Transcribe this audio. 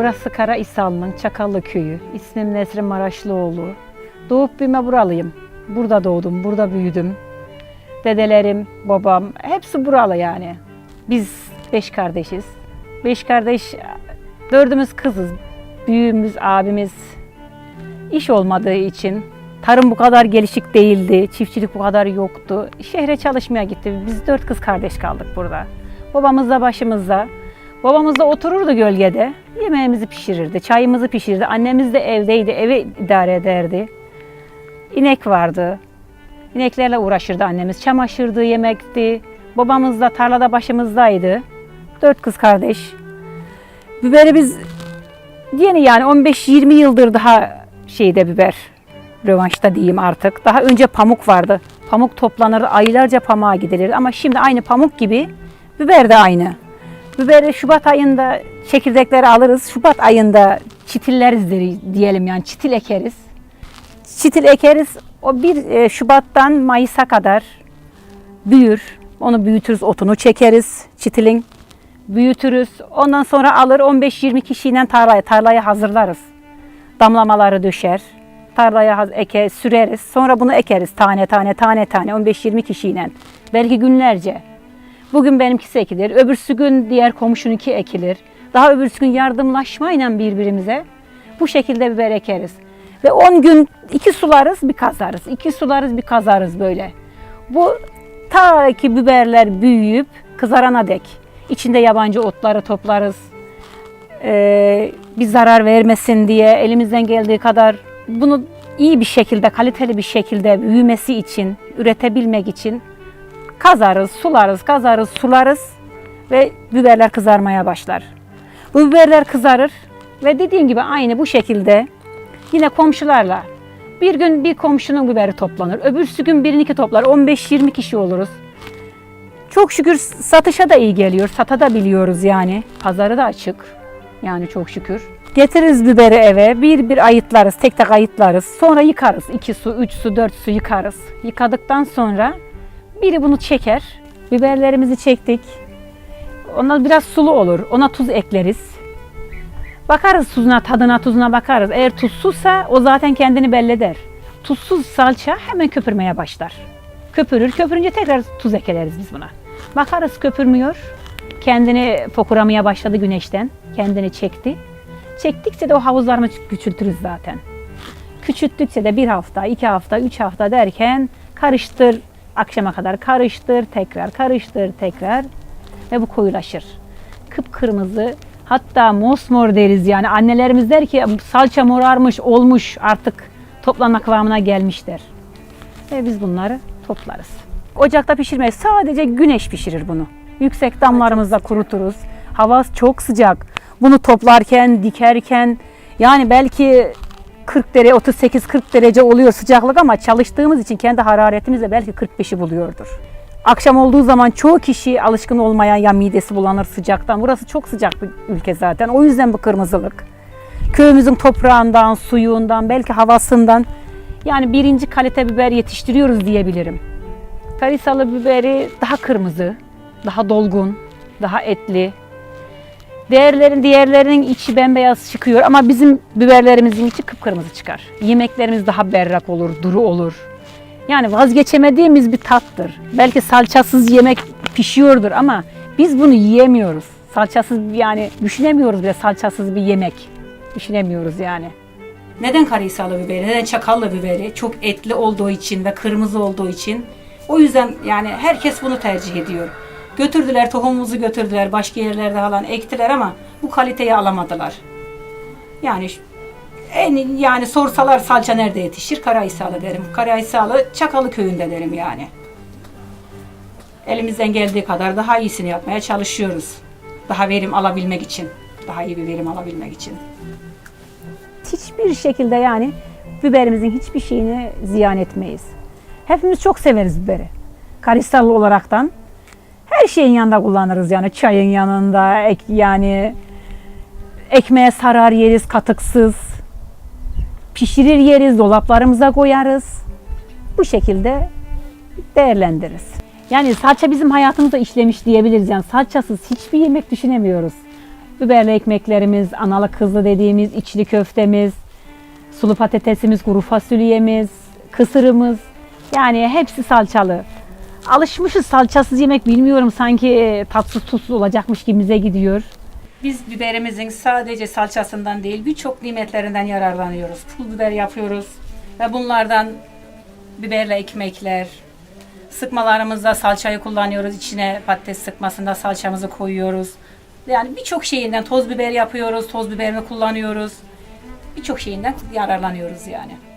Burası Karahisar'ın Çakallı köyü. İsmim Nesrin Maraşlıoğlu. Doğup büyüme buralıyım. Burada doğdum, burada büyüdüm. Dedelerim, babam hepsi buralı yani. Biz beş kardeşiz. Beş kardeş, dördümüz kızız. Büyüğümüz, abimiz iş olmadığı için tarım bu kadar gelişik değildi, çiftçilik bu kadar yoktu. Şehre çalışmaya gitti. Biz dört kız kardeş kaldık burada. Babamız da başımızda. Babamız da otururdu gölgede. Yemeğimizi pişirirdi, çayımızı pişirirdi. Annemiz de evdeydi, evi idare ederdi. İnek vardı. İneklerle uğraşırdı annemiz. Çamaşırdı, yemekti. Babamız da tarlada başımızdaydı. Dört kız kardeş. Biberi biz yeni yani 15-20 yıldır daha şeyde biber. Rövanşta diyeyim artık. Daha önce pamuk vardı. Pamuk toplanır, aylarca pamuğa gidilir. Ama şimdi aynı pamuk gibi biber de aynı. Biberi Şubat ayında çekirdekleri alırız. Şubat ayında çitilleriz diyelim yani çitil ekeriz. Çitil ekeriz. O bir e, Şubat'tan Mayıs'a kadar büyür. Onu büyütürüz, otunu çekeriz çitilin. Büyütürüz. Ondan sonra alır 15-20 kişiyle tarlaya, tarlayı hazırlarız. Damlamaları düşer. Tarlaya eke, süreriz. Sonra bunu ekeriz tane tane tane tane 15-20 kişiyle. Belki günlerce. Bugün benimkisi ekilir. Öbürsü gün diğer komşununki ekilir. Daha öbürsü gün yardımlaşmayla birbirimize bu şekilde biber ekeriz. Ve 10 gün iki sularız bir kazarız. iki sularız bir kazarız böyle. Bu ta ki biberler büyüyüp kızarana dek. İçinde yabancı otları toplarız. Ee, bir zarar vermesin diye elimizden geldiği kadar bunu iyi bir şekilde, kaliteli bir şekilde büyümesi için, üretebilmek için kazarız, sularız, kazarız, sularız ve biberler kızarmaya başlar. Bu biberler kızarır ve dediğim gibi aynı bu şekilde yine komşularla bir gün bir komşunun biberi toplanır. Öbürsü gün birininki toplar. 15-20 kişi oluruz. Çok şükür satışa da iyi geliyor. Sata da biliyoruz yani. Pazarı da açık. Yani çok şükür. Getiririz biberi eve. Bir bir ayıtlarız. Tek tek ayıtlarız. Sonra yıkarız. 2 su, 3 su, 4 su yıkarız. Yıkadıktan sonra biri bunu çeker. Biberlerimizi çektik. Onlar biraz sulu olur. Ona tuz ekleriz. Bakarız tuzuna, tadına, tuzuna bakarız. Eğer tuzsuzsa o zaten kendini belli eder. Tuzsuz salça hemen köpürmeye başlar. Köpürür. Köpürünce tekrar tuz ekleriz biz buna. Bakarız köpürmüyor. Kendini fokuramaya başladı güneşten. Kendini çekti. Çektikçe de o havuzlarını küçültürüz zaten. Küçülttükçe de bir hafta, iki hafta, üç hafta derken karıştır. Akşama kadar karıştır, tekrar karıştır, tekrar ve bu koyulaşır. Kıpkırmızı hatta mosmor deriz yani annelerimiz der ki salça morarmış olmuş artık toplanma kıvamına gelmişler. Ve biz bunları toplarız. Ocakta pişirmeyiz. Sadece güneş pişirir bunu. Yüksek damlarımızda kuruturuz. Hava çok sıcak. Bunu toplarken, dikerken yani belki 40 derece, 38-40 derece oluyor sıcaklık ama çalıştığımız için kendi hararetimizle belki 45'i buluyordur. Akşam olduğu zaman çoğu kişi alışkın olmayan ya midesi bulanır sıcaktan. Burası çok sıcak bir ülke zaten. O yüzden bu kırmızılık. Köyümüzün toprağından, suyundan, belki havasından yani birinci kalite biber yetiştiriyoruz diyebilirim. Karisalı biberi daha kırmızı, daha dolgun, daha etli. Diğerlerin diğerlerinin içi bembeyaz çıkıyor ama bizim biberlerimizin içi kıpkırmızı çıkar. Yemeklerimiz daha berrak olur, duru olur. Yani vazgeçemediğimiz bir tattır. Belki salçasız yemek pişiyordur ama biz bunu yiyemiyoruz. Salçasız yani düşünemiyoruz bile salçasız bir yemek. Düşünemiyoruz yani. Neden karisalı biberi, neden çakallı biberi? Çok etli olduğu için ve kırmızı olduğu için. O yüzden yani herkes bunu tercih ediyor. Götürdüler, tohumumuzu götürdüler, başka yerlerde falan ektiler ama bu kaliteyi alamadılar. Yani en yani sorsalar salça nerede yetişir? Karahisarlı derim. Karahisarlı Çakalı köyünde derim yani. Elimizden geldiği kadar daha iyisini yapmaya çalışıyoruz. Daha verim alabilmek için. Daha iyi bir verim alabilmek için. Hiçbir şekilde yani biberimizin hiçbir şeyini ziyan etmeyiz. Hepimiz çok severiz biberi. Karahisarlı olaraktan. Her şeyin yanında kullanırız yani çayın yanında ek, yani ekmeğe sarar yeriz katıksız pişirir yeriz, dolaplarımıza koyarız. Bu şekilde değerlendiririz. Yani salça bizim hayatımıza işlemiş diyebiliriz. Yani salçasız hiçbir yemek düşünemiyoruz. Biberli ekmeklerimiz, analı kızlı dediğimiz içli köftemiz, sulu patatesimiz, kuru fasulyemiz, kısırımız. Yani hepsi salçalı. Alışmışız salçasız yemek bilmiyorum sanki e, tatsız tuzsuz olacakmış gibimize gidiyor. Biz biberimizin sadece salçasından değil birçok nimetlerinden yararlanıyoruz. Pul biber yapıyoruz ve bunlardan biberle ekmekler, sıkmalarımızda salçayı kullanıyoruz. İçine patates sıkmasında salçamızı koyuyoruz. Yani birçok şeyinden toz biber yapıyoruz, toz biberini kullanıyoruz. Birçok şeyinden yararlanıyoruz yani.